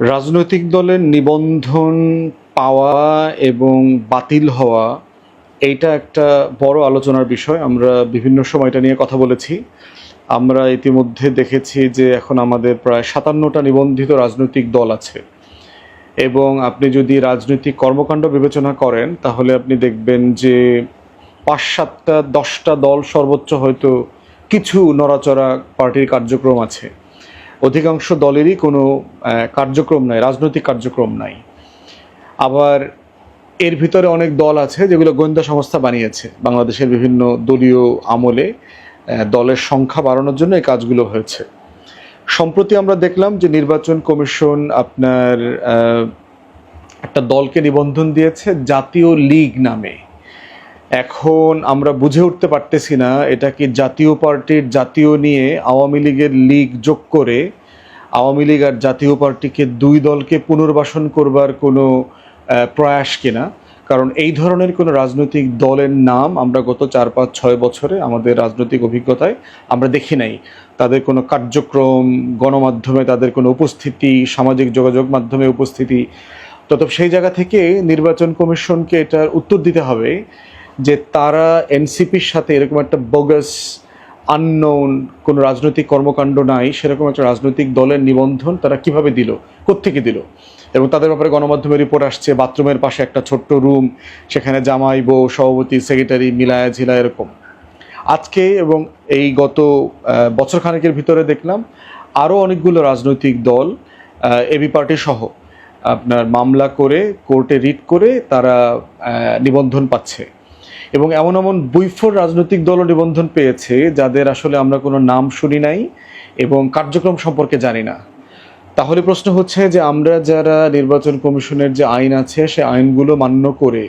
রাজনৈতিক দলের নিবন্ধন পাওয়া এবং বাতিল হওয়া, এইটা একটা বড় আলোচনার বিষয়। আমরা বিভিন্ন সময় এটা নিয়ে কথা বলেছি। আমরা ইতিমধ্যে দেখেছি যে এখন আমাদের প্রায় সাতান্নটা নিবন্ধিত রাজনৈতিক দল আছে। এবং আপনি যদি রাজনৈতিক কর্মকাণ্ড বিবেচনা করেন, তাহলে আপনি দেখবেন যে পাঁচ সাতটা দশটা দল সর্বোচ্চ হয়তো কিছু নড়াচড়া পার্টির কার্যক্রম আছে। অধিকাংশ দলেরই কোনো কার্যক্রম নাই, রাজনৈতিক কার্যক্রম নাই। আবার এর ভিতরে অনেক দল আছে যেগুলো গোয়েন্দা সংস্থা বানিয়েছে। বাংলাদেশের বিভিন্ন দলীয় আমলে দলের সংখ্যা বাড়ানোর জন্য এই কাজগুলো হয়েছে। সম্প্রতি আমরা দেখলাম যে নির্বাচন কমিশন আপনার একটা দলকে নিবন্ধন দিয়েছে জাতীয় লীগ নামে। এখন আমরা বুঝে উঠতে পারতেছি না এটা কি জাতীয় পার্টির জাতীয় নিয়ে আওয়ামী লীগের লীগ যোগ করে আওয়ামী লীগ আর জাতীয় পার্টিকে দুই দলকে পুনর্বাসন করবার কোনো প্রয়াস কিনা? কারণ এই ধরনের কোনো রাজনৈতিক দলের নাম আমরা গত চার, পাঁচ, ছয় বছরে আমাদের রাজনৈতিক অভিজ্ঞতায় আমরা দেখি নাই। তাদের কোনো কার্যক্রম, গণমাধ্যমে তাদের কোনো উপস্থিতি, সামাজিক যোগাযোগ মাধ্যমে উপস্থিতি। তত সেই জায়গা থেকে নির্বাচন কমিশনকে এটার উত্তর দিতে হবে যে তারা এনসিপির সাথে এরকম একটা বোগাস আননোন কোনো রাজনৈতিক কর্মকাণ্ড নাই, সেরকম একটা রাজনৈতিক দলের নিবন্ধন তারা কীভাবে দিল? কোত্থেকে দিল? এবং তাদের ব্যাপারে গণমাধ্যমে রিপোর্ট আসছে, বাথরুমের পাশে একটা ছোট্ট রুম সেখানে জামাই, বউ, সভাপতি সেক্রেটারি মিলায়া ঝিলা এরকম। আজকে এবং এই গত বছর খানেকের ভিতরে দেখলাম আরও অনেকগুলো রাজনৈতিক দল এবি পার্টি সহ আপনার মামলা করে, কোর্টে রিট করে তারা নিবন্ধন পাচ্ছে। এবং এমন এমন বৈফর রাজনৈতিক দলও নিবন্ধন পেয়েছে যাদের আসলে আমরা কোনো নাম শুনি নাই এবং কার্যক্রম সম্পর্কে জানি না। তাহলে প্রশ্ন হচ্ছে যে আমরা যারা নির্বাচন কমিশনের যে আইন আছে, সে আইনগুলো মান্য করে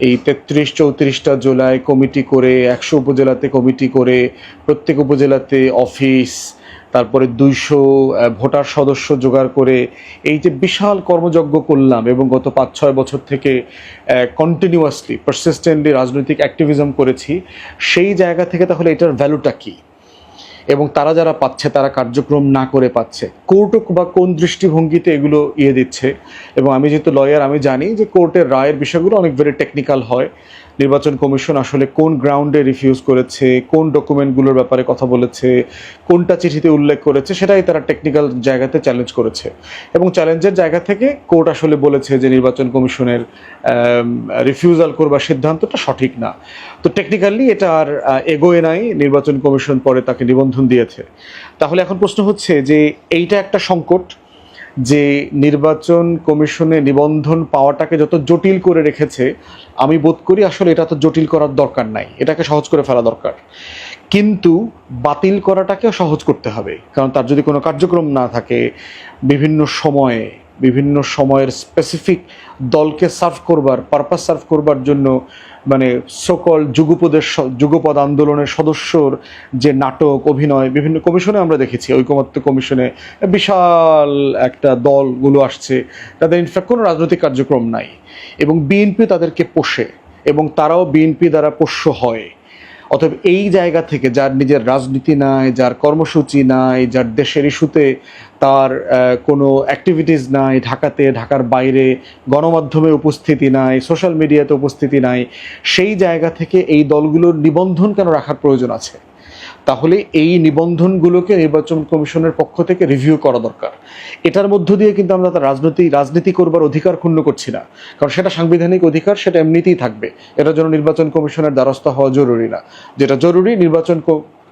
এই তেত্রিশ, চৌত্রিশটা জেলায় কমিটি করে, একশো উপজেলাতে কমিটি করে, প্রত্যেক উপজেলাতে অফিস তারপরে দুইশো ভোটার সদস্য জোগাড় করে এই যে বিশাল কর্মযজ্ঞ করলাম এবং গত পাঁচ ছয় বছর থেকে কন্টিনিউয়াসলি পারসিস্টেন্টলি রাজনৈতিক অ্যাক্টিভিজম করেছি, সেই জায়গা থেকে তাহলে এটার ভ্যালুটা কী? এবং তারা যারা পাচ্ছে, তারা কার্যক্রম না করে পাচ্ছে কোর্ট বা কোন দৃষ্টিভঙ্গিতে এগুলো ইয়ে দিচ্ছে, এবং আমি যেহেতু লয়ার আমি জানি যে কোর্টের রায়ের বিষয়গুলো অনেক ভেরি টেকনিক্যাল হয় নির্বাচন কমিশন আসলে কোন গ্রাউন্ডে রিফিউজ করেছে, কোন ডকুমেন্টগুলোর ব্যাপারে কথা বলেছে, কোনটা চিঠিতে উল্লেখ করেছে, সেটাই তারা টেকনিক্যাল জায়গাতে চ্যালেঞ্জ করেছে। এবং চ্যালেঞ্জের জায়গা থেকে কোর্ট আসলে বলেছে যে নির্বাচন কমিশনের রিফিউজাল করবার সিদ্ধান্তটা সঠিক না। তো টেকনিক্যালি এটা আর এগোয় নাই, নির্বাচন কমিশন পরে তাকে নিবন্ধন দিয়েছে। তাহলে এখন প্রশ্ন হচ্ছে যে এইটা একটা সংকট যে নির্বাচন কমিশনে নিবন্ধন পাওয়াটাকে যত জটিল করে রেখেছে, আমি বোধ করি আসলে এটা তো জটিল করার দরকার নাই। এটাকে সহজ করে ফেলা দরকার। কিন্তু বাতিল করাটাকেও সহজ করতে হবে। কারণ তার যদি কোনো কার্যক্রম না থাকে, বিভিন্ন সময়ে বিভিন্ন সময়ের স্পেসিফিক দলকে সার্ভ করবার পারপাস সার্ভ করবার জন্য মানে সকল যুগপদের যুগপদ আন্দোলনের সদস্যর যে নাটক, অভিনয় বিভিন্ন কমিশনে আমরা দেখেছি। ঐকমত্য কমিশনে বিশাল একটা দলগুলো আসছে। তাদের ইনফ্যাক্ট কোনো রাজনৈতিক কার্যক্রম নাই এবং বিএনপি তাদেরকে পোষে এবং তারাও বিএনপি দ্বারা পোষ্য হয়। অতএব এই জায়গা থেকে যার নিজের রাজনীতি নাই, যার কর্মসূচি নাই, যার দেশের ইস্যুতে তার কোনো অ্যাক্টিভিটিস নাই, ঢাকাতে, ঢাকার বাইরে গণমাধ্যমে উপস্থিতি নাই সোশ্যাল মিডিয়াতে উপস্থিতি নাই, সেই জায়গা থেকে এই দলগুলোর নিবন্ধন কেন রাখার প্রয়োজন আছে? তাহলে এই নিবন্ধনগুলোকে নির্বাচন কমিশনের পক্ষ থেকে রিভিউ করা দরকার। এটার মধ্য দিয়ে কিন্তু আমরা তার রাজনীতি রাজনীতি করবার অধিকার ক্ষুণ্ণ করছি না। কারণ সেটা সাংবিধানিক অধিকার, সেটা এমনিতেই থাকবে। এটার জন্য নির্বাচন কমিশনের দ্বারস্থ হওয়া জরুরি না। যেটা জরুরি, নির্বাচন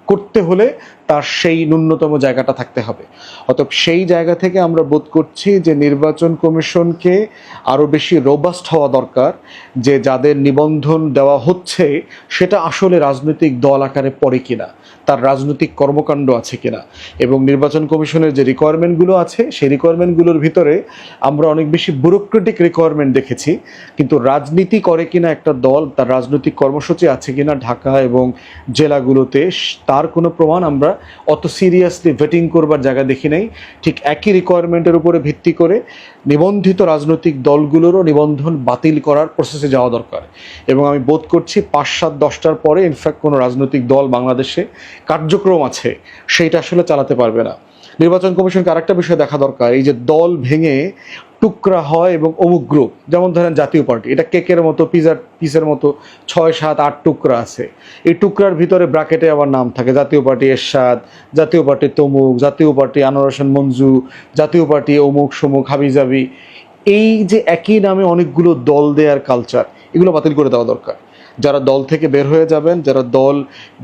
করতে হলে তার সেই ন্যূনতম জায়গাটা থাকতে হবে। অতএব সেই জায়গা থেকে আমরা বোধ করছি যে নির্বাচন কমিশনকে আরও বেশি রোবাস্ট হওয়া দরকার, যে যাদের নিবন্ধন দেওয়া হচ্ছে সেটা আসলে রাজনৈতিক দল আকারে পড়ে কিনা, তার রাজনৈতিক কর্মকাণ্ড আছে কিনা এবং নির্বাচন কমিশনের যে রিকোয়ারমেন্টগুলো আছে, সেই রিকোয়ারমেন্টগুলোর ভিতরে আমরা অনেক বেশি ব্যুরোক্রেটিক রিকোয়ারমেন্ট দেখেছি, কিন্তু রাজনীতি করে কিনা একটা দল, তার রাজনৈতিক কর্মসূচি আছে কিনা ঢাকা এবং জেলাগুলোতে স- তার কোনো প্রমাণ আমরা অত সিরিয়াসলি ভেটিং করবার জায়গা দেখি নাই। ঠিক একই রিকোয়ারমেন্টের উপরে ভিত্তি করে নিবন্ধিত রাজনৈতিক দলগুলোরও নিবন্ধন বাতিল করার প্রসেসে যাওয়া দরকার। এবং আমি বোধ করছি পাঁচ সাত দশটার পরে ইনফ্যাক্ট কোনো রাজনৈতিক দল বাংলাদেশে কার্যক্রম আছে, সেইটা আসলে চালাতে পারবে না। নির্বাচন কমিশনকে আরেকটা বিষয় দেখা দরকার, এই যে দল ভেঙে টুকরা হয় এবং অমুক গ্রুপ যেমন ধরেন জাতীয় পার্টি এটা কেকের মতো পিজার পিসের মতো ছয়, সাত, আট টুকরা আছে। এই টুকরার ভিতরে ব্র্যাকেটে আবার নাম থাকে, জাতীয় পার্টি এরশাদ, জাতীয় পার্টি তমুক, জাতীয় পার্টি আনোয়ার মঞ্জু, জাতীয় পার্টি অমুক, সমুক হাবিজাবি এই যে একই নামে অনেকগুলো দল দেয়ার কালচার এগুলো বাতিল করে দেওয়া দরকার। যারা দল থেকে বের হয়ে যাবেন, যারা দল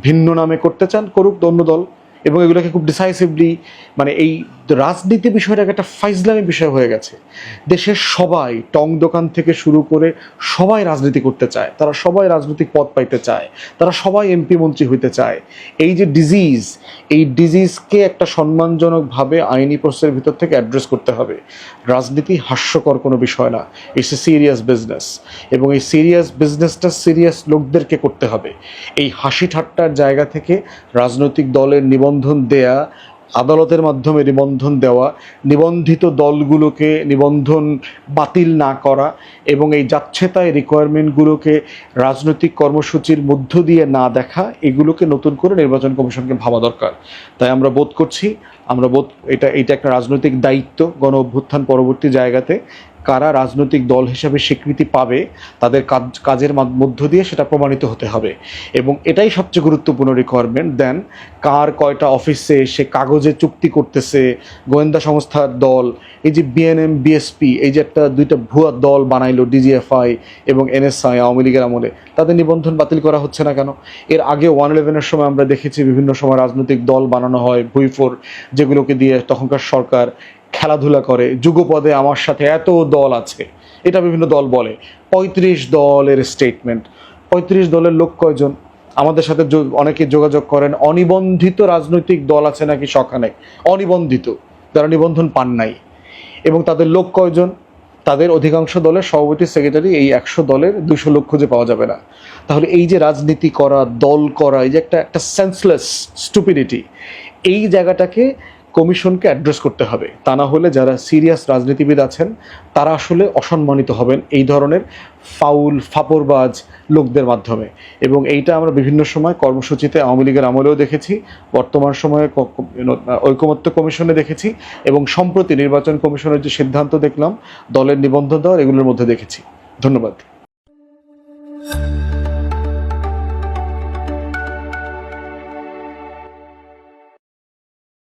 ভিন্ন নামে করতে চান, করুক অন্য দল। এবং এগুলোকে খুব ডিসাইসিভলি মানে এই রাজনীতি বিষয়টাকে একটা ফাইজলামি বিষয় হয়ে গেছে। দেশের সবাই টং দোকান থেকে শুরু করে সবাই রাজনীতি করতে চায়। তারা সবাই রাজনৈতিক পদ পাইতে চায়। তারা সবাই এমপি মন্ত্রী হইতে চায়। এই যে ডিজিজ এই ডিজিজকে একটা সম্মানজনকভাবে আইনি প্রসেসের ভিতর থেকে অ্যাড্রেস করতে হবে। রাজনীতি হাস্যকর কোনো বিষয় না। ইটস এ সিরিয়াস বিজনেস এবং এই সিরিয়াস বিজনেসটা সিরিয়াস লোকদেরকে করতে হবে। এই হাসি ঠাট্টার জায়গা থেকে রাজনৈতিক দলের নিবন্ধন দেয়া আদালতের মাধ্যমে নিবন্ধন দেওয়া, নিবন্ধিত দলগুলোকে নিবন্ধন বাতিল না করা এবং এই যাচ্ছেতায় রিকোয়ারমেন্টগুলোকে রাজনৈতিক কর্মসূচির মধ্য দিয়ে না দেখা, এগুলোকে নতুন করে নির্বাচন কমিশনকে ভাবা দরকার। তাই আমরা বোধ করছি আমরা বোধ এটা এটা একটা রাজনৈতিক দায়িত্ব, গণ অভ্যুত্থান পরবর্তী জায়গাতে। কারা রাজনৈতিক দল হিসাবে স্বীকৃতি পাবে, তাদের কাজ, কাজের মধ্য দিয়ে সেটা প্রমাণিত হতে হবে। এবং এটাই সবচেয়ে গুরুত্বপূর্ণ রিকোয়ারমেন্ট দেন কার কয়টা অফিসে সে কাগজে চুক্তি করতেছে, গোয়েন্দা সংস্থার দল, এই যে বিএনএম বিএসপি এই যে একটা দুইটা ভুয়া দল বানাইলো ডিজিএফআই এবং এনএসআই আওয়ামী লীগের আমলে, তাদের নিবন্ধন বাতিল করা হচ্ছে না কেন? এর আগে ওয়ান ইলেভেনের সময় আমরা দেখেছি বিভিন্ন সময় রাজনৈতিক দল বানানো হয় ভুইফোর যেগুলোকে দিয়ে তখনকার সরকার খেলাধুলা করে, যুগপদে আমার সাথে এত দল আছে। এটা বিভিন্ন দল বলে। পঁয়ত্রিশ দলের স্টেটমেন্ট পঁয়ত্রিশ দলের লোক কয়জন? আমাদের সাথে অনেকে যোগাযোগ করেন, অনিবন্ধিত রাজনৈতিক দল আছে নাকি সখানে? অনিবন্ধিত। যারা নিবন্ধন পান নাই। এবং তাদের লোক কয়জন? তাদের অধিকাংশ দলের সভাপতি সেক্রেটারি এই একশো দলের দুশো লোক খুঁজে পাওয়া যাবে না। তাহলে এই যে রাজনীতি করা, দল করা, এই যে একটা একটা সেন্সলেস স্টুপিডিটি এই জায়গাটাকে কমিশনকে অ্যাড্রেস করতে হবে। তা না হলে যারা সিরিয়াস রাজনীতিবিদ আছেন, তারা আসলে অসম্মানিত হবেন এই ধরনের ফাউল, ফাপরবাজ লোকদের মাধ্যমে। এবং এইটা আমরা বিভিন্ন সময় কর্মসূচিতে আওয়ামী লীগের আমলেও দেখেছি, বর্তমান সময়ে ঐকমত্য কমিশনে দেখেছি, এবং সম্প্রতি নির্বাচন কমিশনের যে সিদ্ধান্ত দেখলাম, দলের নিবন্ধন দেওয়ার এগুলোর মধ্যে দেখেছি। ধন্যবাদ।